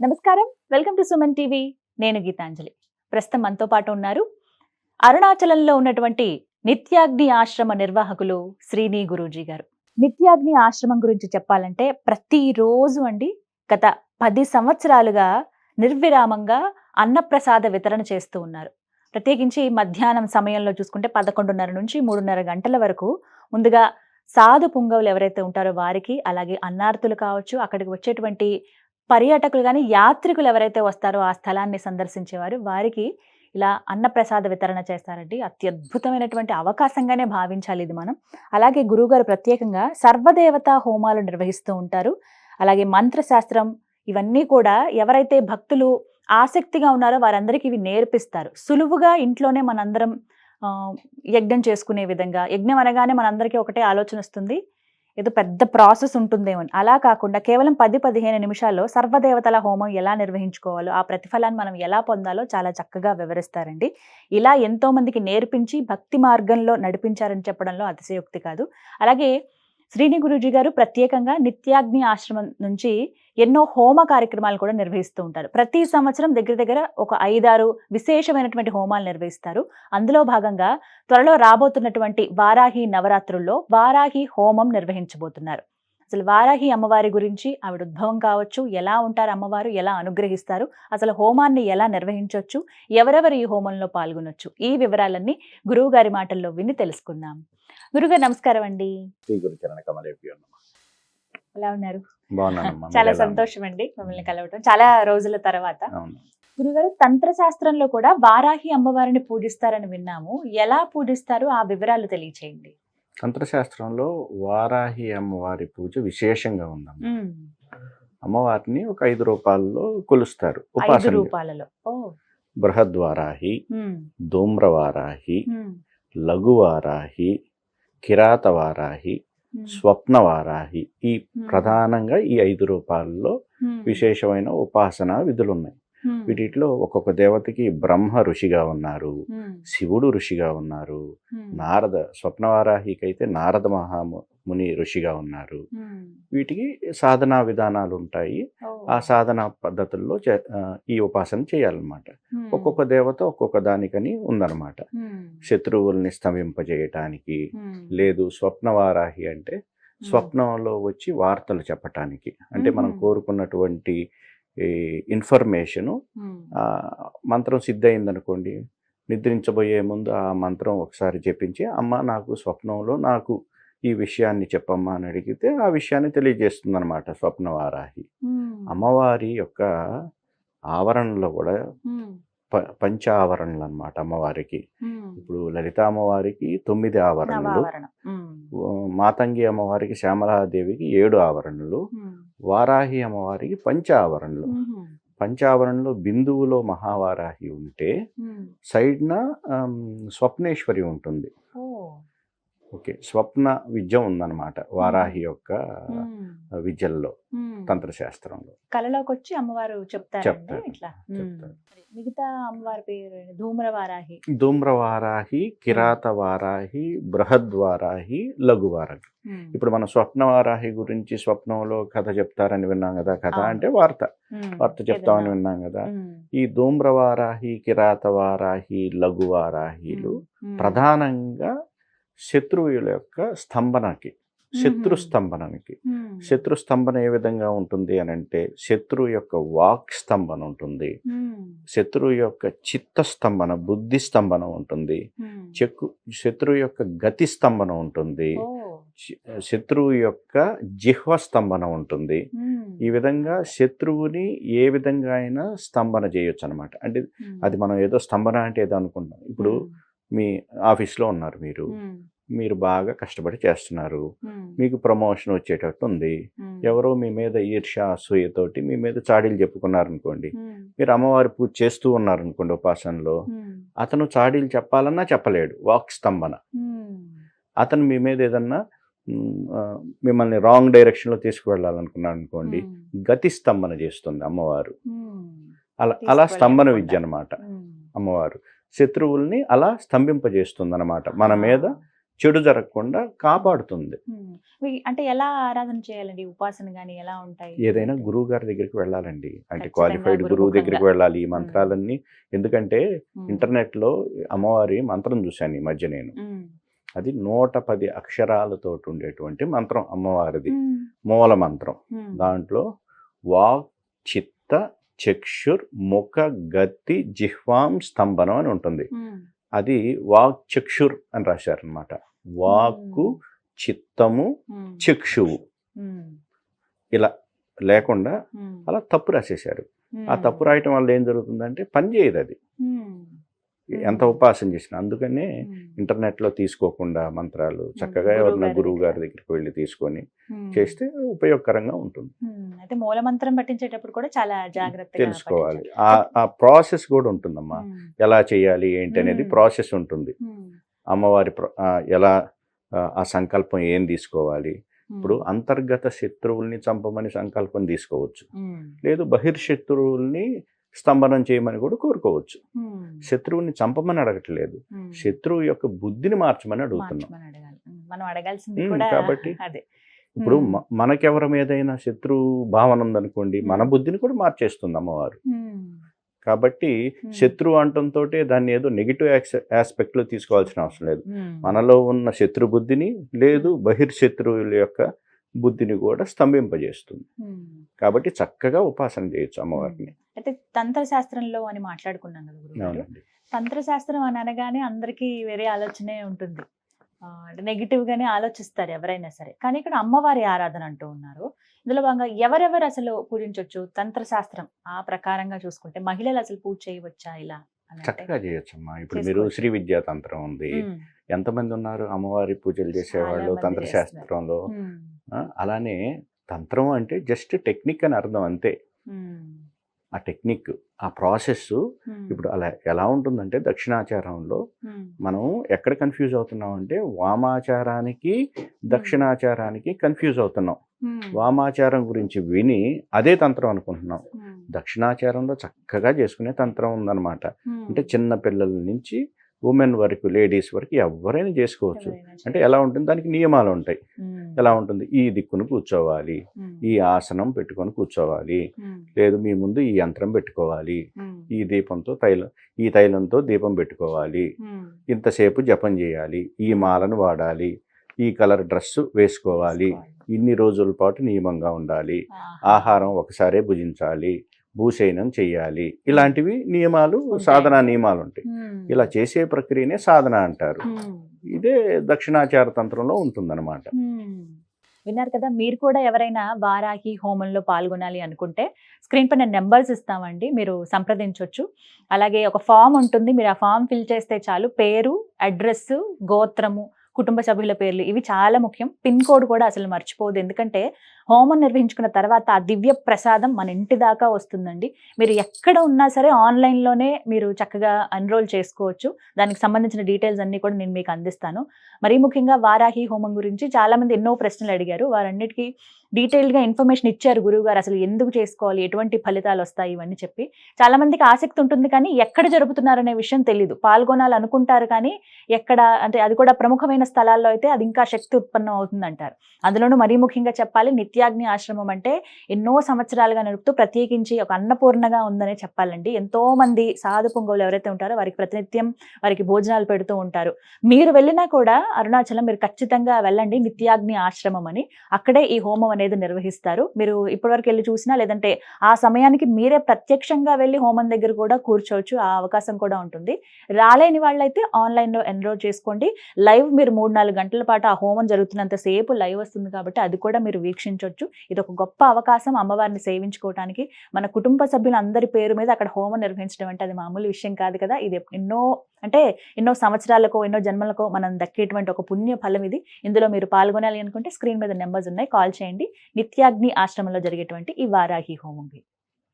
నమస్కారం. Welcome to Suman TV. నేను గీతాంజలి. ప్రస్తుతం మనతో పాటు ఉన్నారు అరుణాచలంలో ఉన్నటువంటి నిత్యాగ్ని ఆశ్రమ నిర్వాహకులు శ్రీని గురూజీ గారు. నిత్యాగ్ని ఆశ్రమం గురించి చెప్పాలంటే ప్రతిరోజు అండి గత పది సంవత్సరాలుగా నిర్విరామంగా అన్నప్రసాద వితరణ చేస్తూ ఉన్నారు. ప్రత్యేకించి మధ్యాహ్నం సమయంలో చూసుకుంటే పదకొండున్నర నుంచి మూడున్నర గంటల వరకు ముందుగా సాధు పుంగవులు ఎవరైతే ఉంటారో వారికి అలాగే అన్నార్థులు కావచ్చు అక్కడికి వచ్చేటువంటి పర్యాటకులు కానీ యాత్రికులు ఎవరైతే వస్తారో ఆ స్థలాన్ని సందర్శించేవారు వారికి ఇలా అన్నప్రసాద వితరణ చేస్తారండి. అత్యద్భుతమైనటువంటి అవకాశంగానే భావించాలి ఇది మనం. అలాగే గురువుగారు ప్రత్యేకంగా సర్వదేవత హోమాలు నిర్వహిస్తూ ఉంటారు. అలాగే మంత్రశాస్త్రం ఇవన్నీ కూడా ఎవరైతే భక్తులు ఆసక్తిగా ఉన్నారో వారందరికీ ఇవి నేర్పిస్తారు. సులువుగా ఇంట్లోనే మనందరం యజ్ఞం చేసుకునే విధంగా. యజ్ఞం అనగానే మనందరికీ ఒకటే ఆలోచన వస్తుంది. ఏదో పెద్ద ప్రాసెస్ ఉంటుందేమో అని. అలా కాకుండా కేవలం పది పదిహేను నిమిషాల్లో సర్వదేవతల హోమం ఎలా నిర్వహించుకోవాలో ఆ ప్రతిఫలాన్ని మనం ఎలా పొందాలో చాలా చక్కగా వివరిస్తారండి ఇలా ఎంతోమందికి నేర్పించి భక్తి మార్గంలో నడిపించారని చెప్పడంలో అతిశయోక్తి కాదు అలాగే శ్రీని గురూజీ గారు ప్రత్యేకంగా నిత్యాగ్ని ఆశ్రమం నుంచి ఎన్నో హోమ కార్యక్రమాలు కూడా నిర్వహిస్తూ ఉంటారు. ప్రతి సంవత్సరం దగ్గర దగ్గర ఒక ఐదారు విశేషమైనటువంటి హోమాలు నిర్వహిస్తారు. అందులో భాగంగా త్వరలో రాబోతున్నటువంటి వారాహి నవరాత్రుల్లో వారాహి హోమం నిర్వహించబోతున్నారు. అసలు వారాహి అమ్మవారి గురించి ఆవిడ ఉద్భవం కావచ్చు ఎలా ఉంటారు అమ్మవారు ఎలా అనుగ్రహిస్తారు అసలు హోమాన్ని ఎలా నిర్వహించవచ్చు ఎవరెవరు ఈ హోమంలో పాల్గొనొచ్చు ఈ వివరాలన్నీ గురువు గారి మాటల్లో విని తెలుసుకుందాం. గురుగారు నమస్కారం అండి. ఎలా ఉన్నారు? చాలా? సంతోషం అండి మిమ్మల్ని కలవటం. చాలా రోజుల తర్వాత. గురుగారు తంత్ర శాస్త్రంలో కూడా వారాహి అమ్మవారిని పూజిస్తారని విన్నాము. ఎలా పూజిస్తారు? ఆ వివరాలు తెలియచేయండి. తంత్రశాస్త్రంలో వారాహి అమ్మవారి పూజ విశేషంగా ఉందమ్మ. అమ్మవారిని ఒక ఐదు రూపాయల్లో కొలుస్తారు. ఐదు ఉపాసన రూపాలలో. బృహద్వారాహి ధూమ్రవారాహి లఘువారాహి కిరాతవారాహి స్వప్నవారాహి ఈ ప్రధానంగా ఈ ఐదు రూపాల్లో విశేషమైన ఉపాసన విధులు ఉన్నాయి వీటిలో ఒక్కొక్క దేవతకి బ్రహ్మ ఋషిగా ఉన్నారు శివుడు ఋషిగా ఉన్నారు నారద స్వప్నవారాహికి అయితే నారద మహాముని ఋషిగా ఉన్నారు. వీటికి సాధనా విధానాలు ఉంటాయి. ఆ సాధనా పద్ధతుల్లో ఈ ఉపాసన చేయాలన్నమాట. ఒక్కొక్క దేవత ఒక్కొక్క దానికని ఉందన్నమాట. శత్రువుల్ని స్తంభింపజేయటానికి లేదు స్వప్నవారాహి అంటే స్వప్నంలో వచ్చి వార్తలు చెప్పటానికి. అంటే మనం మ్మ్. కోరుకున్నటువంటి ఇన్ఫర్మేషను మంత్రం సిద్ధయిందనుకోండి నిద్రించబోయే ముందు ఆ మంత్రం ఒకసారి జపించి అమ్మ నాకు స్వప్నంలో నాకు ఈ విషయాన్ని చెప్పమ్మా అని అడిగితే ఆ విషయాన్ని తెలియజేస్తుంది అనమాట స్వప్నవారాహి అమ్మవారి యొక్క ఆవరణలో కూడా ప పంచ ఆవరణలు అనమాట అమ్మవారికి ఇప్పుడు లలిత అమ్మవారికి తొమ్మిది ఆవరణలు. మాతంగి అమ్మవారికి శ్యామలాదేవికి ఏడు ఆవరణలు. వారాహి అమ్మవారికి పంచ ఆవరణలు పంచావరణలో బిందువులో మహావారాహి ఉంటే సైడ్న స్వప్నేశ్వరి ఉంటుంది. ఓకే. స్వప్న విద్య ఉందన్నమాట వారాహి యొక్క విద్యల్లో. తంత్రశాస్త్రంలో. కళలోకి వచ్చి అమ్మవారు చెప్తారు. ఇట్లా. మిగతా అమ్మవారి పేరు? ధూమ్రవారాహి ధూమ్రవారాహి కిరాతవారాహి బృహద్వారాహి లఘువారాహి ఇప్పుడు మన స్వప్నవారాహి గురించి స్వప్నంలో కథ చెప్తారని విన్నాం కదా కథ. అంటే వార్త. వార్త చెప్తామని. విన్నాం కదా. ఈ ధూమ్రవారాహి కిరాతవారాహి లఘువారాహిలు ఉమ్, ప్రధానంగా శత్రువుల యొక్క స్తంభనకి శత్రు ఉమ్, శత్రు స్తంభన ఏ విధంగా ఉంటుంది అని అంటే శత్రువు యొక్క వాక్ స్తంభన ఉంటుంది. ఉమ్, శత్రువు యొక్క చిత్త స్తంభన బుద్ధి స్తంభన ఉంటుంది. చెక్కు శత్రువు యొక్క గతి స్తంభన ఉంటుంది. శత్రువు యొక్క జిహ్వ స్తంభన ఉంటుంది. ఈ విధంగా శత్రువుని ఏ విధంగా అయినా స్తంభన చేయొచ్చు అనమాట అంటే అది మనం ఏదో స్తంభన అంటే ఏదో అనుకుంటాం ఇప్పుడు మీ ఆఫీస్లో ఉన్నారు మీరు. మీరు బాగా కష్టపడి చేస్తున్నారు. మీకు ప్రమోషన్ వచ్చేటట్టు ఉంది. ఎవరో మీ మీద ఈర్ష అసూయతోటి మీ మీద చాడీలు చెప్పుకున్నారనుకోండి. మీరు అమ్మవారి పూజ చేస్తూ ఉన్నారనుకోండి ఉపాసనలో అతను చాడీలు చెప్పాలన్నా చెప్పలేడు. వాక్ స్తంభన. అతను మీ మీద ఏదన్నా మిమ్మల్ని రాంగ్ డైరెక్షన్లో తీసుకువెళ్ళాలనుకున్నాడు అనుకోండి గతి స్తంభన చేస్తుంది అమ్మవారు. అలా అలా స్తంభన. విద్య అనమాట. అమ్మవారు. శత్రువుల్ని అలా స్తంభింపజేస్తుంది అనమాట మన మీద చెడు జరగకుండా కాపాడుతుంది. అంటే ఎలా ఆరాధన చేయాలండి? ఉపాసన గాని ఎలా ఉంటాయి? ఏదైనా గురువు గారి దగ్గరికి వెళ్ళాలండి. అంటే క్వాలిఫైడ్ గురువు. దగ్గరికి వెళ్ళాలి ఈ మంత్రాలన్నీ. ఎందుకంటే. ఇంటర్నెట్లో అమ్మవారి మంత్రం చూశాను ఈ మధ్య నేను. అది నూట పది అక్షరాలతో ఉండేటువంటి మంత్రం అమ్మవారిది. మూల మంత్రం. దాంట్లో వాక్ చిత్త చక్షుర్ ముఖ గతి జిహ్వాం స్తంభనం అని ఉంటుంది. అది వాక్ చక్షుర్ అని రాశారనమాట వాక్కు చిత్తము. చక్షువు. ఇలా లేకుండా. అలా తప్పు రాసేశారు ఆ. తప్పు రాయటం వల్ల ఏం జరుగుతుందంటే పని చేయదు అది. ఎంత ఉపాసన చేసినా అందుకనే. ఇంటర్నెట్లో తీసుకోకుండా మంత్రాలు చక్కగా ఎవరైనా గారి గురువు గారి దగ్గర. దగ్గరికి వెళ్ళి తీసుకొని. చేస్తే ఉపయోగకరంగా ఉంటుంది. అయితే మూలమంత్రం పట్టించేటప్పుడు కూడా చాలా జాగ్రత్తగా తెలుసుకోవాలి. ఆ ఆ ప్రాసెస్ కూడా ఉంటుందమ్మా. ఎలా చేయాలి ఏంటి అనేది. ప్రాసెస్ ఉంటుంది. అమ్మవారి ఎలా ఆ, సంకల్పం ఏం తీసుకోవాలి ఇప్పుడు. అంతర్గత శత్రువుల్ని చంపమని సంకల్పం తీసుకోవచ్చు. లేదు బహిర్శత్రువుల్ని స్తంభనం చేయమని కూడా కోరుకోవచ్చు. శత్రువుని చంపమని అడగట్లేదు. శత్రువు యొక్క బుద్ధిని మార్చమని అడుగుతున్నాం కాబట్టి ఇప్పుడు మనకెవరి మీదైనా శత్రు భావన ఉందనుకోండి మన. బుద్ధిని కూడా మార్చేస్తుంది అమ్మవారు. కాబట్టి మ్మ్. శత్రు అంటంతో దాన్ని ఏదో నెగిటివ్ ఆస్పెక్ట్లో తీసుకోవాల్సిన అవసరం లేదు. మనలో ఉన్న శత్రు బుద్ధిని లేదు బహిర్శత్రువుల యొక్క బుద్ధిని కూడా స్తంభింపజేస్తుంది. కాబట్టి చక్కగా ఉపాసన చేయొచ్చు అమ్మవారిని అయితే తంత్ర శాస్త్రంలో అని మాట్లాడుకున్నాం కదా గురుగారు అవునండి. తంత్ర శాస్త్రం అని అనగానే అందరికీ వేరే ఆలోచనే ఉంటుంది. నెగిటివ్ గానే ఆలోచిస్తారు ఎవరైనా సరే. కానీ ఇక్కడ అమ్మవారి ఆరాధన అంటూ ఉన్నారు. ఇందులో భాగంగా ఎవరెవరు అసలు పూజించవచ్చు తంత్ర శాస్త్రం ఆ ప్రకారంగా చూసుకుంటే మహిళలు అసలు పూజ చేయవచ్చా ఇలా? చక్కగా చేయొచ్చమ్మా. ఇప్పుడు మీరు. శ్రీ విద్యా తంత్రం ఉంది. ఎంతమంది ఉన్నారు? అమ్మవారి పూజలు చేసేవాళ్ళు మంది తంత్ర చేస్తున్నారు. శాస్త్రంలో ఉమ్, ఆ, అలానే తంత్రం అంటే జస్ట్ టెక్నిక్ అని అర్థం అంతే. ఆ టెక్నిక్ ఆ ప్రాసెస్ ఇప్పుడు అలా ఎలా ఉంటుందంటే దక్షిణాచారంలో మనం ఎక్కడ కన్ఫ్యూజ్ అవుతున్నాం అంటే వామాచారానికి దక్షిణాచారానికి కన్ఫ్యూజ్ అవుతున్నాం. వామాచారం గురించి విని అదే తంత్రం అనుకుంటున్నాం. దక్షిణాచారంలో చక్కగా చేసుకునే తంత్రం ఉందన్నమాట. అంటే చిన్న పిల్లల నుంచి ఉమెన్ వరకు లేడీస్ వరకు ఎవరైనా చేసుకోవచ్చు. అంటే ఎలా ఉంటుంది? దానికి నియమాలు ఉంటాయి. ఎలా ఉంటుంది? ఈ దిక్కును కూర్చోవాలి. ఈ ఆసనం పెట్టుకొని కూర్చోవాలి. లేదు మీ ముందు ఈ యంత్రం పెట్టుకోవాలి. ఈ దీపంతో తైలం ఈ తైలంతో దీపం పెట్టుకోవాలి. ఇంతసేపు జపం చేయాలి. ఈ మాలను వాడాలి. ఈ కలర్ డ్రెస్ వేసుకోవాలి. ఇన్ని రోజుల పాటు నియమంగా ఉండాలి. ఆహా. ఆహారం ఒకసారే భుజించాలి. భూశయనం చేయాలి ఇలాంటివి నియమాలు. సాధనా నియమాలు ఉంటాయి ఇలా చేసే ప్రక్రియనే సాధన అంటారు. ఇదే దక్షిణాచార తంత్రంలో ఉంటుందన్నమాట. విన్నారు కదా మీరు కూడా ఎవరైనా వారాహి హోమంలో పాల్గొనాలి అనుకుంటే స్క్రీన్ పైన నెంబర్స్ ఇస్తామండి మీరు సంప్రదించవచ్చు అలాగే ఒక ఫామ్ ఉంటుంది మీరు ఆ ఫామ్ ఫిల్ చేస్తే చాలు పేరు అడ్రస్ గోత్రము కుటుంబ సభ్యుల పేర్లు ఇవి చాలా ముఖ్యం. పిన్ కోడ్ కూడా అసలు మర్చిపోదు ఎందుకంటే హోమం నిర్వహించుకున్న తర్వాత ఆ దివ్య ప్రసాదం మన ఇంటి దాకా వస్తుందండి. మీరు ఎక్కడ ఉన్నా సరే ఆన్లైన్లోనే మీరు చక్కగా ఎన్రోల్ చేసుకోవచ్చు. దానికి సంబంధించిన డీటెయిల్స్ అన్ని కూడా నేను మీకు అందిస్తాను. మరీ ముఖ్యంగా వారాహి హోమం గురించి చాలా మంది ఎన్నో ప్రశ్నలు అడిగారు. వారన్నిటికీ డీటెయిల్గా ఇన్ఫర్మేషన్ ఇచ్చారు గురువు గారు అసలు ఎందుకు చేసుకోవాలి? ఎటువంటి ఫలితాలు వస్తాయి? ఇవన్నీ చెప్పి చాలా మందికి ఆసక్తి ఉంటుంది కానీ ఎక్కడ జరుపుతున్నారనే విషయం తెలియదు పాల్గొనాలి అనుకుంటారు కానీ ఎక్కడ అంటే అది కూడా ప్రముఖమైన స్థలాల్లో అయితే అది ఇంకా శక్తి ఉత్పన్నం అవుతుంది అంటారు అందులోనూ మరీ ముఖ్యంగా చెప్పాలి నిత్యాగ్ని ఆశ్రమం అంటే ఎన్నో సంవత్సరాలుగా నడుపుతూ ప్రత్యేకించి ఒక అన్నపూర్ణగా ఉందనే చెప్పాలండి. ఎంతో మంది సాధు పొంగవులు ఎవరైతే ఉంటారో వారికి ప్రతినిత్యం వారికి భోజనాలు పెడుతూ ఉంటారు. మీరు వెళ్ళినా కూడా అరుణాచలం మీరు ఖచ్చితంగా వెళ్ళండి నిత్యాగ్ని ఆశ్రమం అని. అక్కడే ఈ హోమం అనేది నిర్వహిస్తారు. మీరు ఇప్పటివరకు వెళ్ళి చూసినా లేదంటే ఆ సమయానికి మీరే ప్రత్యక్షంగా వెళ్ళి హోమం దగ్గర కూడా కూర్చోవచ్చు. ఆ అవకాశం కూడా ఉంటుంది. రాలేని వాళ్ళైతే ఆన్లైన్లో ఎన్రోల్ చేసుకోండి. లైవ్ మీరు మూడు నాలుగు గంటల పాటు ఆ హోమం జరుగుతున్నంత సేపు లైవ్ వస్తుంది కాబట్టి అది కూడా మీరు వీక్షించవచ్చు ఇది ఒక గొప్ప అవకాశం అమ్మవారిని సేవించుకోవడానికి మన కుటుంబ సభ్యులందరి పేరు మీద అక్కడ హోమం నిర్వహించడం అంటే అది మామూలు విషయం కాదు కదా. ఇది ఎన్నో అంటే ఎన్నో సంవత్సరాలకో ఎన్నో జన్మలకో మనం దక్కేటువంటి ఒక పుణ్య ఫలం ఇది. ఇందులో మీరు పాల్గొనాలి అనుకుంటే స్క్రీన్ మీద నెంబర్స్ ఉన్నాయి. కాల్ చేయండి. నిత్యాగ్ని ఆశ్రమంలో జరిగేటువంటి ఈ వారాహి హోమం